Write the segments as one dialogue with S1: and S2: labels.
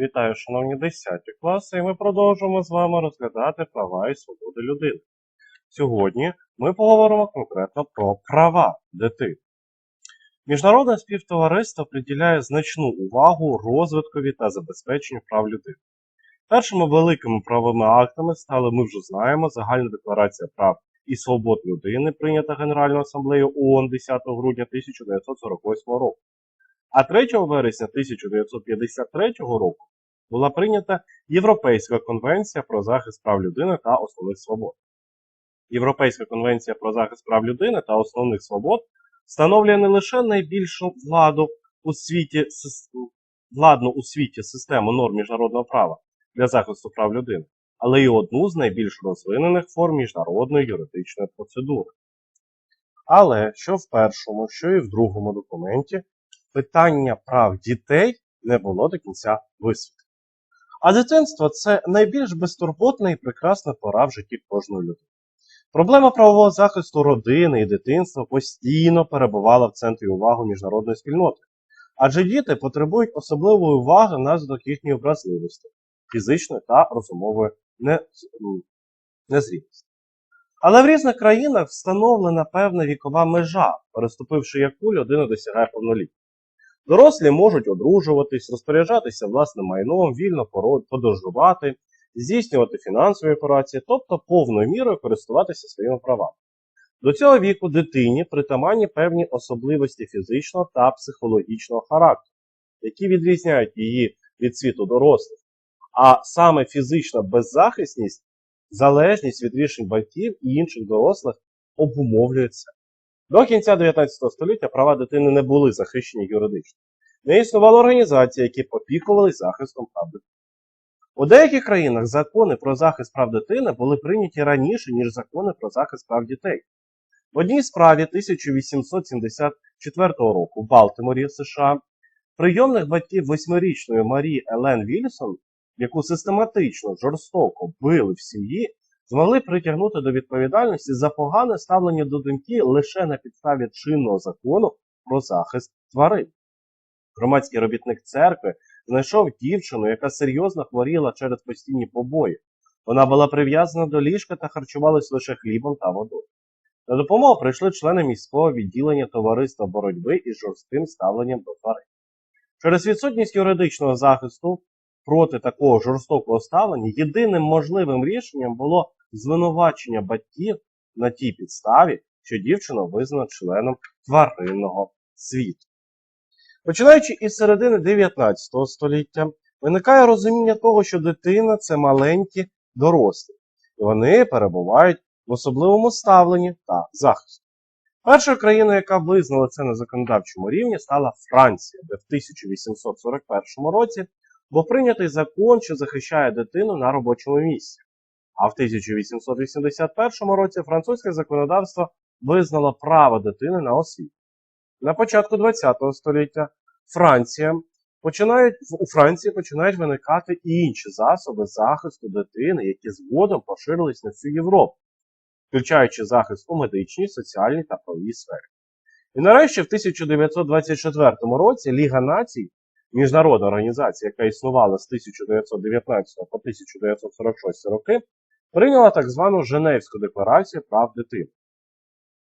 S1: Вітаю, шановні 10 класи, і ми продовжуємо з вами розглядати права і свободи людини. Сьогодні ми поговоримо конкретно про права дитини. Міжнародне співтовариство приділяє значну увагу розвиткові та забезпеченню прав людини. Першими великими правовими актами стали, ми вже знаємо, Загальна декларація прав і свобод людини, прийнята Генеральною асамблеєю ООН 10 грудня 1948 року. А 3 вересня 1953 року була прийнята Європейська конвенція про захист прав людини та основних свобод. Європейська конвенція про захист прав людини та основних свобод встановлює не лише найбільшу владу у світі, владну у світі систему норм міжнародного права для захисту прав людини, але й одну з найбільш розвинених форм міжнародної юридичної процедури. Але що в першому, що і в другому документі питання прав дітей не було до кінця висвітлено. А дитинство це найбільш безтурботна і прекрасна пора в житті кожної людини. Проблема правового захисту родини і дитинства постійно перебувала в центрі уваги міжнародної спільноти, адже діти потребують особливої уваги внаслідок їхньої образливості, фізичної та розумової не- незрілості. Але в різних країнах встановлена певна вікова межа, переступивши яку людина досягає повноліття. Дорослі можуть одружуватись, розпоряджатися власним майном, вільно подорожувати, здійснювати фінансові операції, тобто повною мірою користуватися своїми правами. До цього віку дитині притаманні певні особливості фізичного та психологічного характеру, які відрізняють її від світу дорослих. А саме фізична беззахисність, залежність від рішень батьків і інших дорослих обумовлюється. До кінця 19 століття права дитини не були захищені юридично. Не існувало організацій, які опікувалися захистом прав дитини. У деяких країнах закони про захист прав дитини були прийняті раніше, ніж закони про захист прав дітей. В одній справі 1874 року в Балтиморі, США, прийомних батьків восьмирічної Марії Елен Вільсон, яку систематично жорстоко били в сім'ї, змогли притягнути до відповідальності за погане ставлення до доньки лише на підставі чинного закону про захист тварин. Громадський робітник церкви знайшов дівчину, яка серйозно хворіла через постійні побої. Вона була прив'язана до ліжка та харчувалась лише хлібом та водою. На допомогу прийшли члени міського відділення товариства боротьби із жорстким ставленням до тварин. Через відсутність юридичного захисту проти такого жорстокого ставлення єдиним можливим рішенням було звинувачення батьків на тій підставі, що дівчину визнано членом тваринного світу. Починаючи із середини 19 століття, виникає розуміння того, що дитина це маленькі дорослі, і вони перебувають в особливому ставленні та захисті. Першою країною, яка визнала це на законодавчому рівні, стала Франція, де в 1841 році був прийнятий закон, що захищає дитину на робочому місці. А в 1881 році французьке законодавство визнало право дитини на освіту. На початку ХХ століття Франція починають, у Франції починають виникати і інші засоби захисту дитини, які згодом поширились на всю Європу, включаючи захист у медичній, соціальній та правовій сфері. І нарешті в 1924 році Ліга націй, міжнародна організація, яка існувала з 1919 по 1946 роки, прийняла так звану Женевську декларацію прав дитини.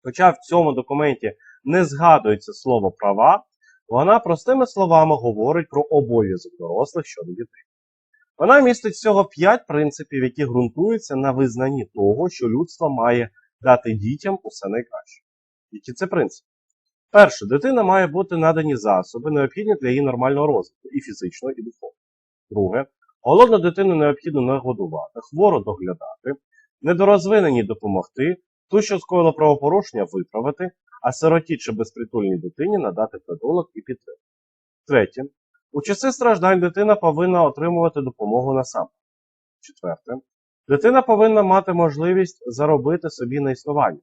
S1: Хоча в цьому документі не згадується слово права, вона простими словами говорить про обов'язок дорослих щодо дітей. Вона містить всього п'ять принципів, які ґрунтуються на визнанні того, що людство має дати дітям усе найкраще. Які це принципи? Перше, дитина має бути надані засоби, необхідні для її нормального розвитку, і фізичного, і духовного. Друге, голодну дитину необхідно нагодувати, хворо доглядати, недорозвиненій допомогти, ту, що скоїла правопорушення, виправити, а сироті чи безпритульній дитині надати притулок і підтримку. Третє. У часи страждань дитина повинна отримувати допомогу насамперед. Четверте. Дитина повинна мати можливість заробити собі на існування.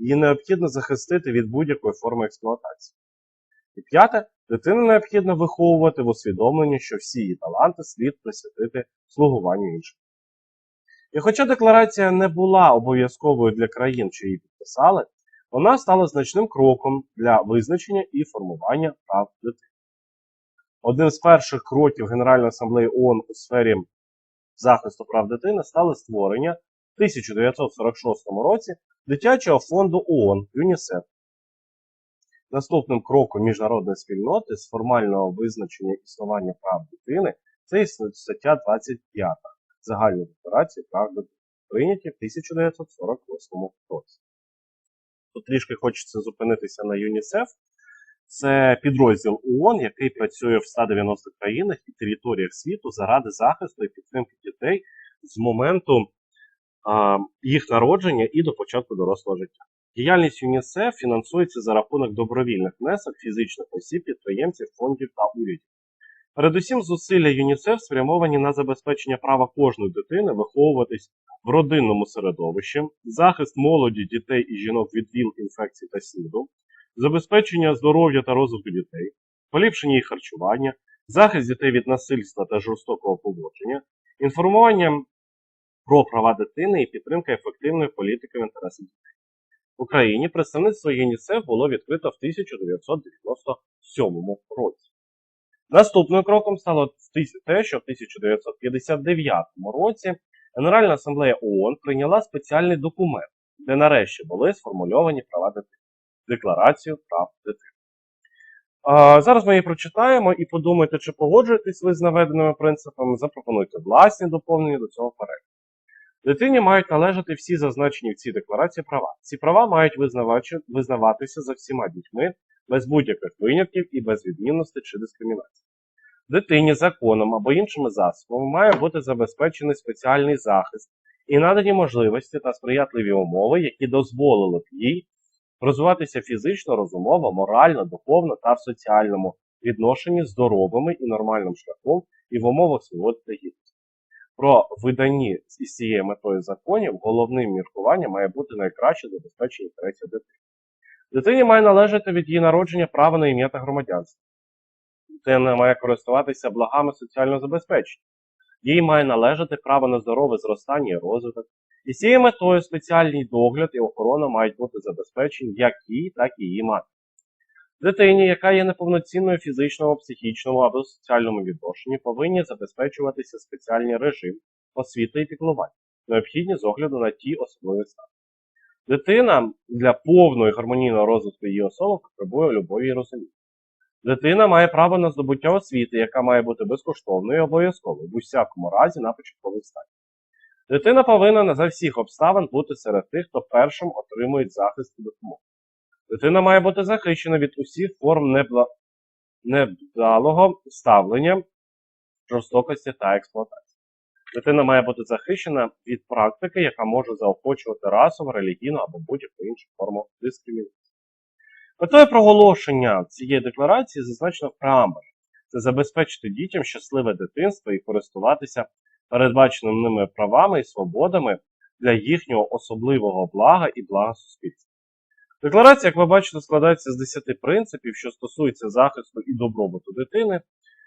S1: Її необхідно захистити від будь-якої форми експлуатації. І п'яте. Дитину необхідно виховувати в усвідомленні, що всі її таланти слід присвятити слугуванню іншим. І хоча декларація не була обов'язковою для країн, що її підписали, вона стала значним кроком для визначення і формування прав дитини. Одним з перших кроків Генеральної асамблеї ООН у сфері захисту прав дитини стало створення 1946 році дитячого фонду ООН ЮНІСЕФ. Наступним кроком міжнародної спільноти з формального визначення існування прав дитини це стаття 25 Загальної декларації прав дитини, прийняті в 1948 році. Тут трішки хочеться зупинитися на ЮНІСЕФ. Це підрозділ ООН, який працює в 190 країнах і територіях світу заради захисту і підтримки дітей з моменту їх народження і до початку дорослого життя. Діяльність ЮНІСЕФ фінансується за рахунок добровільних внесок фізичних осіб, підприємців, фондів та урядів. Передусім, зусилля ЮНІСЕФ спрямовані на забезпечення права кожної дитини виховуватись в родинному середовищі, захист молоді, дітей і жінок від ВІЛ, інфекцій та СНІДу, забезпечення здоров'я та розвитку дітей, поліпшення їх харчування, захист дітей від насильства та жорстокого поводження, інформування про права дитини і підтримка ефективної політики в інтересах дітей. В Україні представництво ЮНІСЕФ було відкрито в 1997 році. Наступним кроком стало те, що в 1959 році Генеральна асамблея ООН прийняла спеціальний документ, де нарешті були сформульовані права дитини Декларацію прав дитини. А, зараз ми її прочитаємо і подумайте, чи погоджуєтесь ви з наведеними принципами, запропонуйте власні доповнення до цього переліку. Дитині мають належати всі зазначені в цій декларації права. Ці права мають визнаватися за всіма дітьми без будь-яких винятків і без відмінностей чи дискримінації. Дитині законом або іншими засобами має бути забезпечений спеціальний захист і надані можливості та сприятливі умови, які дозволили б їй розвиватися фізично, розумово, морально, духовно та в соціальному відношенні здоровими і нормальним шляхом і в умовах свободи та гідності. Про виданні із цією метою законів головним міркуванням має бути найкраще забезпечення інтересів дитини. Дитині має належати від її народження право на ім'я та громадянство. Дитина має користуватися благами соціального забезпечення. Їй має належати право на здорове зростання і розвиток. І з цією метою спеціальний догляд і охорона мають бути забезпечені як їй, так і її матері. Дитині, яка є неповноцінною фізичному, психічному або соціальному відношенні, повинні забезпечуватися спеціальний режим освіти і піклування, необхідні з огляду на ті особливі стани. Дитина для повного і гармонійного розвитку її особи потребує любові і розуміння. Дитина має право на здобуття освіти, яка має бути безкоштовною і обов'язковою в усякому разі на початкових стадіях. Дитина повинна за всіх обставин бути серед тих, хто першим отримує захист і допомогу. Дитина має бути захищена від усіх форм невдалого ставлення, жорстокості та експлуатації. Дитина має бути захищена від практики, яка може заохочувати расову, релігійну або будь-яку іншу форму дискримінації. Метою проголошення цієї декларації зазначено в преамбулі це забезпечити дітям щасливе дитинство і користуватися передбаченими ними правами і свободами для їхнього особливого блага і блага суспільства. Декларація, як ви бачите, складається з 10 принципів, що стосуються захисту і добробуту дитини,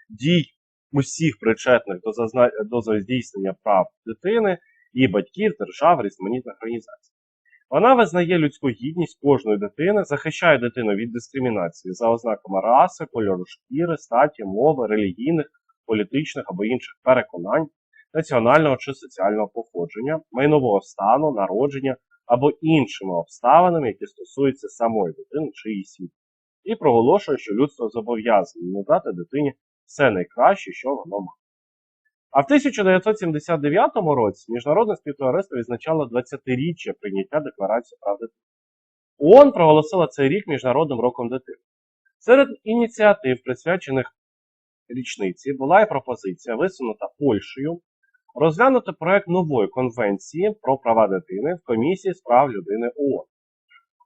S1: дій усіх причетних до, зазна... до здійснення прав дитини, її батьків, держав, різноманітних організацій. Вона визнає людську гідність кожної дитини, захищає дитину від дискримінації за ознаками раси, кольору шкіри, статі, мови, релігійних, політичних або інших переконань, національного чи соціального походження, майнового стану, народження або іншими обставинами, які стосуються самої дитини чи її сім'ї, і проголошує, що людство зобов'язане надати дитині все найкраще, що воно має. А в 1979 році Міжнародне співтовариство відзначало 20-річчя прийняття Декларації прав дитини. ООН проголосила цей рік Міжнародним роком дитини. Серед ініціатив, присвячених річниці, була і пропозиція, висунута Польщею, розглянути проект нової конвенції про права дитини в Комісії з прав людини ООН.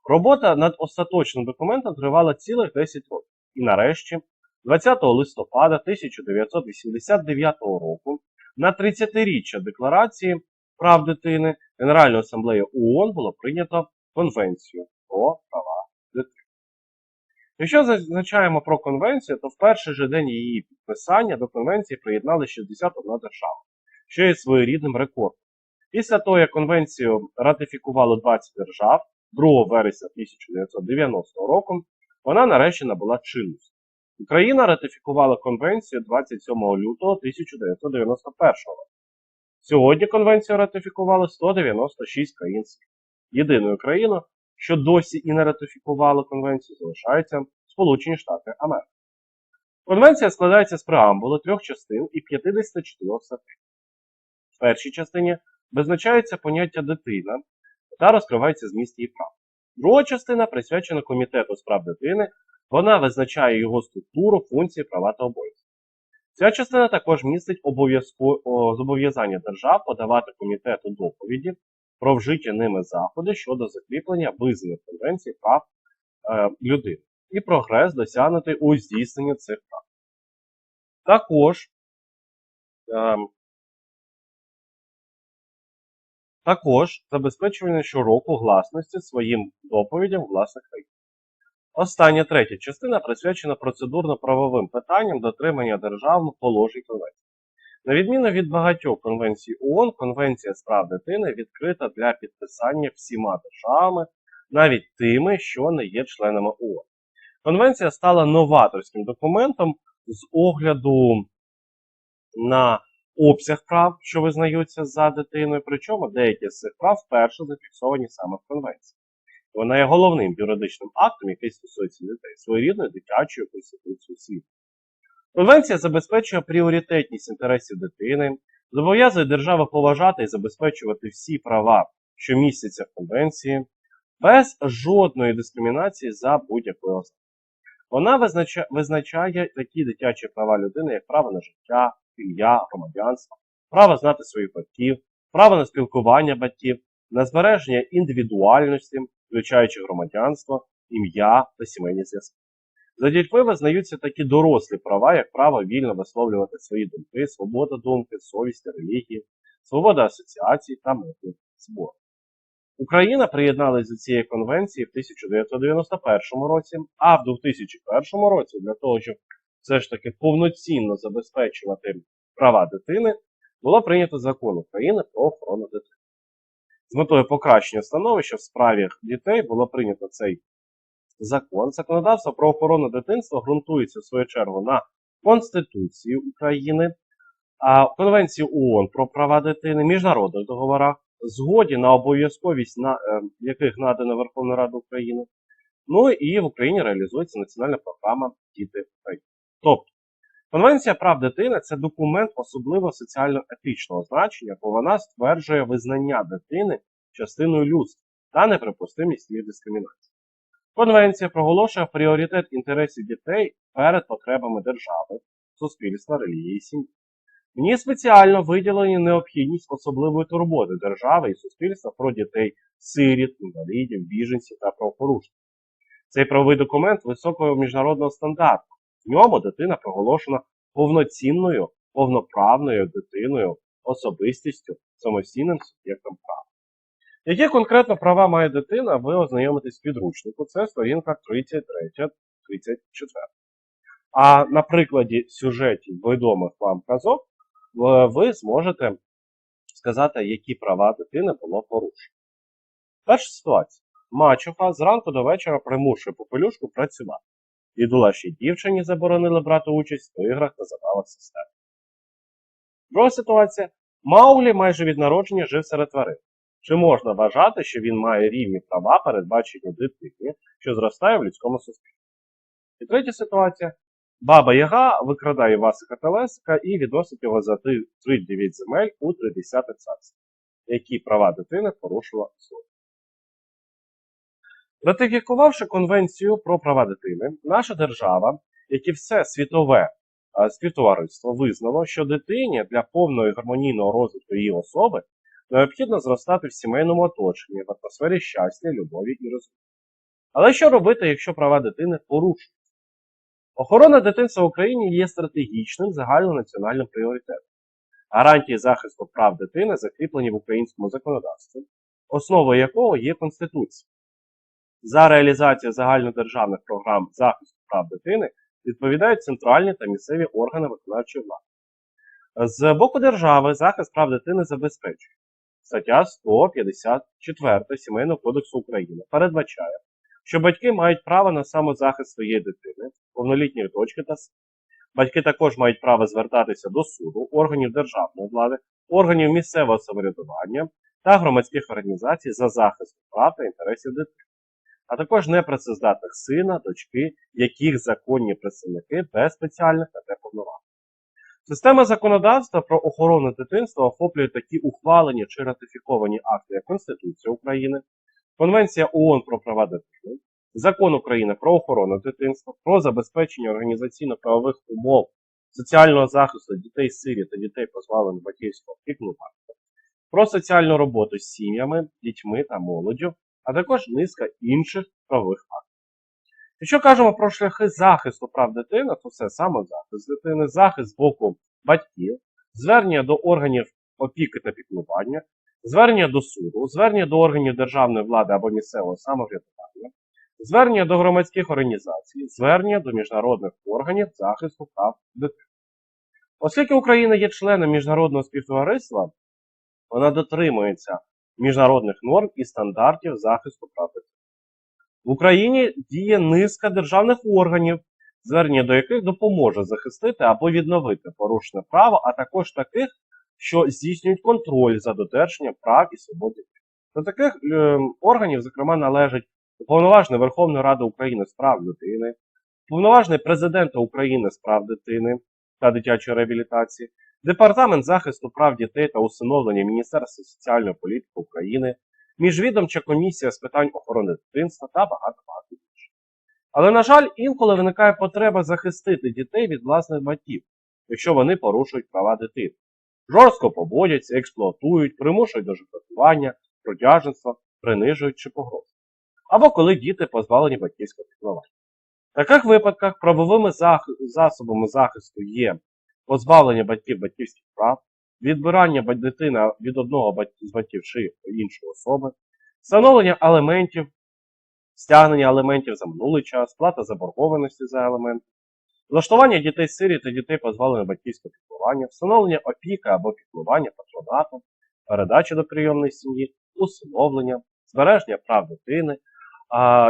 S1: Робота над остаточним документом тривала цілих 10 років. І нарешті, 20 листопада 1989 року, на 30-річчя Декларації прав дитини Генеральної асамблеї ООН було прийнято Конвенцію про права дитини. Якщо зазначаємо про конвенцію, то в перший же день її підписання до конвенції приєднали 61 держава, що є своєрідним рекордом. Після того, як конвенцію ратифікувало 20 держав 2 вересня 1990 року, вона нарешті набула чинності. Україна ратифікувала конвенцію 27 лютого 1991 року. Сьогодні конвенцію ратифікували 196 країн світу. Єдиною країною, що досі і не ратифікувала конвенцію, залишаються Сполучені Штати Америки. Конвенція складається з преамбули трьох частин і 54 статей. Першій частині визначається поняття дитина та розкривається зміст її прав. Друга частина присвячена Комітету з прав дитини, вона визначає його структуру, функції, права та обов'язки. Ця частина також містить зобов'язання держав подавати комітету доповіді про вжиті ними заходи щодо закріплення визнаних конвенцій прав е, людини і прогрес досягнутий у здійсненні цих прав. Також, ем, також забезпечування щороку гласності своїм доповідям власних країн. Остання третя частина присвячена процедурно-правовим питанням дотримання державних положень конвенції. На відміну від багатьох конвенцій ООН, Конвенція з прав дитини відкрита для підписання всіма державами, навіть тими, що не є членами ООН. Конвенція стала новаторським документом з огляду на обсяг прав, що визнаються за дитиною, причому деякі з цих прав вперше зафіксовані саме в конвенції. Вона є головним юридичним актом, який стосується дітей, своєрідною дитячою конституцією світу. Конвенція забезпечує пріоритетність інтересів дитини, зобов'язує держави поважати і забезпечувати всі права, що містяться в конвенції, без жодної дискримінації за будь-якою ознакою. Вона визначає, такі дитячі права людини, як право на життя, ім'я, громадянство, право знати своїх батьків, право на спілкування батьків, на збереження індивідуальності, включаючи громадянство, ім'я та сімейні зв'язки. За дітьми визнаються такі дорослі права, як право вільно висловлювати свої думки, свобода думки, совісті, релігії, свобода асоціацій та митних зборів. Україна приєдналася до цієї конвенції в 1991 році, а в 2001 році для того, щоб все ж таки повноцінно забезпечувати права дитини, було прийнято закон України про охорону дитини. З метою покращення становища в справі дітей було прийнято цей закон. Законодавство про охорону дитинства ґрунтується в свою чергу на Конституції України, Конвенції ООН про права дитини, міжнародних договорах, згоді на обов'язковість на, е, яких надана Верховна Рада України. Ну і в Україні реалізується національна програма Діти України. Тобто, Конвенція прав дитини це документ особливо соціально-етичного значення, бо вона стверджує визнання дитини частиною людства та неприпустимість її дискримінації. Конвенція проголошує пріоритет інтересів дітей перед потребами держави, суспільства, релігії і сім'ї. В ній спеціально виділені необхідність особливої турботи держави і суспільства про дітей, сиріт, інвалідів, біженців та правопорушників. Цей правовий документ високого міжнародного стандарту. В ньому дитина проголошена повноцінною, повноправною дитиною, особистістю, самостійним суб'єктом права. Які конкретно права має дитина, ви ознайомитесь в підручнику. Це сторінка 33-34. А на прикладі сюжетів відомих вам казок ви зможете сказати, які права дитини було порушено. Перша ситуація. Мачуха зранку до вечора примушує попелюшку працювати. Відулашій дівчині заборонили брати участь у іграх та забавах системи. Друга ситуація. Мауглі майже від народження жив серед тварин. Чи можна вважати, що він має рівні права, передбачені дитині, що зростає в людському суспільстві? І третя ситуація. Баба Яга викрадає Васика Телесика і відносить його за 39 земель у 30 царстві. Які права дитини порушила суд? Ратифікувавши Конвенцію про права дитини, наша держава, як і все світове е, співтовариство, визнало, що дитині для повного і гармонійного розвитку її особи необхідно зростати в сімейному оточенні, в атмосфері щастя, любові і розвитку. Але що робити, якщо права дитини порушують? Охорона дитинства в Україні є стратегічним загальнонаціональним пріоритетом. Гарантії захисту прав дитини закріплені в українському законодавстві, основою якого є Конституція. За реалізацію загальнодержавних програм захисту прав дитини відповідають центральні та місцеві органи виконавчої влади. З боку держави захист прав дитини забезпечує. Стаття 154 Сімейного кодексу України передбачає, що батьки мають право на самозахист своєї дитини, повнолітньої дочки та сина. Батьки також мають право звертатися до суду, органів державної влади, органів місцевого самоврядування та громадських організацій за захист прав та інтересів дитини, а також непрацездатних сина, дочки, яких законні представники без спеціальних на те. Система законодавства про охорону дитинства охоплює такі ухвалені чи ратифіковані акти, як Конституція України, Конвенція ООН про права дитини, Закон України про охорону дитинства, про забезпечення організаційно-правових умов соціального захисту дітей сиріт та дітей позбавлених батьківського піклування, про соціальну роботу з сім'ями, дітьми та молоддю, а також низка інших правових актів. Якщо кажемо про шляхи захисту прав дитини, то це самозахист дитини, захист з боку батьків, звернення до органів опіки та піклування, звернення до суду, звернення до органів державної влади або місцевого самоврядування, звернення до громадських організацій, звернення до міжнародних органів захисту прав дитини. Оскільки Україна є членом міжнародного співтовариства, вона дотримується міжнародних норм і стандартів захисту прав дитини. В Україні діє низка державних органів, звернення до яких допоможе захистити або відновити порушене право, а також таких, що здійснюють контроль за додержанням прав і свобод дитини. До таких е, органів, зокрема, належать Уповноважений Верховної Ради України з прав людини, Уповноважений Президента України з прав дитини та дитячої реабілітації, Департамент захисту прав дітей та усиновлення Міністерства соціальної політики України, Міжвідомча комісія з питань охорони дитинства та багато-багато інших. Але, на жаль, інколи виникає потреба захистити дітей від власних батьків, якщо вони порушують права дитини. Жорстко поводяться, експлуатують, примушують до жертвування, продяжництва, принижують чи погрозують. Або коли діти позбавлені батьківського піклування. В таких випадках правовими засобами захисту є позбавлення батьків батьківських прав, відбирання дитини від одного з батьків чи іншої особи, встановлення алементів, стягнення алементів за минулий час, плата заборгованості за алементи, влаштування дітей сирі та дітей позбавлених батьківського піклування, встановлення опіки або піклування патронату, передача до прийомної сім'ї, усиновлення, збереження прав дитини,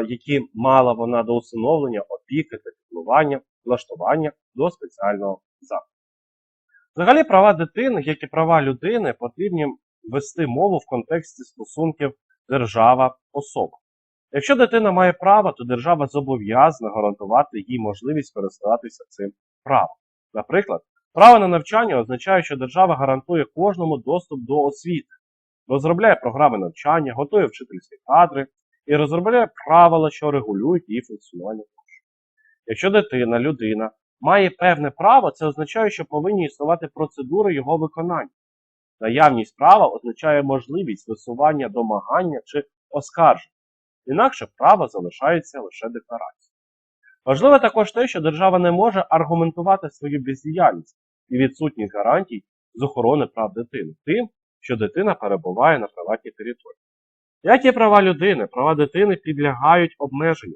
S1: які мала вона до усиновлення, опіки та піклування, влаштування до спеціального закладу. Взагалі, права дитини, як і права людини, потрібні вести мову в контексті стосунків держава-особа. Якщо дитина має право, то держава зобов'язана гарантувати їй можливість користуватися цим правом. Наприклад, право на навчання означає, що держава гарантує кожному доступ до освіти, розробляє програми навчання, готує вчительські кадри і розробляє правила, що регулюють її функціонування. Якщо дитина, людина має певне право, це означає, що повинні існувати процедури його виконання. Наявність права означає можливість висування домагання чи оскарження. Інакше право залишається лише декларацією. Важливо також те, що держава не може аргументувати свою бездіяльність і відсутність гарантій з охорони прав дитини тим, що дитина перебуває на приватній території. Як і права людини, права дитини підлягають обмеженню,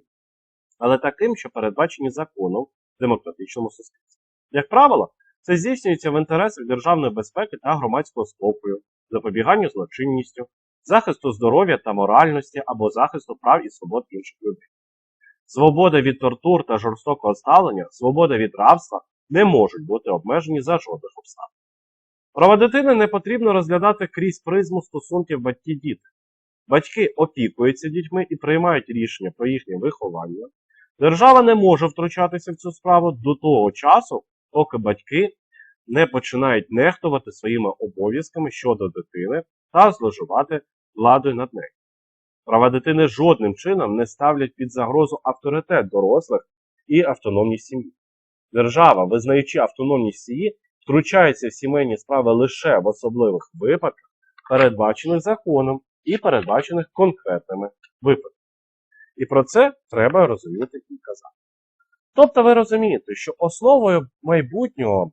S1: але таким, що передбачені законом демократичному суспільстві. Як правило, це здійснюється в інтересах державної безпеки та громадського спокою, запобіганню злочинністю, захисту здоров'я та моральності або захисту прав і свобод інших людей. Свобода від тортур та жорстокого ставлення, свобода від рабства не можуть бути обмежені за жодних обставин. Права дитини не потрібно розглядати крізь призму стосунків батьки-діти. Батьки опікуються дітьми і приймають рішення про їхнє виховання. Держава не може втручатися в цю справу до того часу, поки батьки не починають нехтувати своїми обов'язками щодо дитини та зловживати владою над нею. Права дитини жодним чином не ставлять під загрозу авторитет дорослих і автономність сім'ї. Держава, визнаючи автономність сім'ї, втручається в сімейні справи лише в особливих випадках, передбачених законом і передбачених конкретними випадками. І про це треба розуміти і казати. Тобто ви розумієте, що основою майбутнього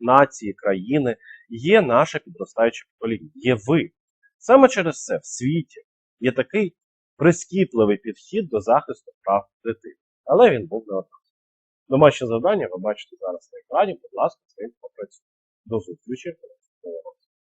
S1: нації, країни є наше підростаюче покоління, є ви. Саме через це в світі є такий прискіпливий підхід до захисту прав дитини. Але він був не однак. Домашнє завдання ви бачите зараз на екрані, будь ласка, з ним попрацюйте. До зустрічі.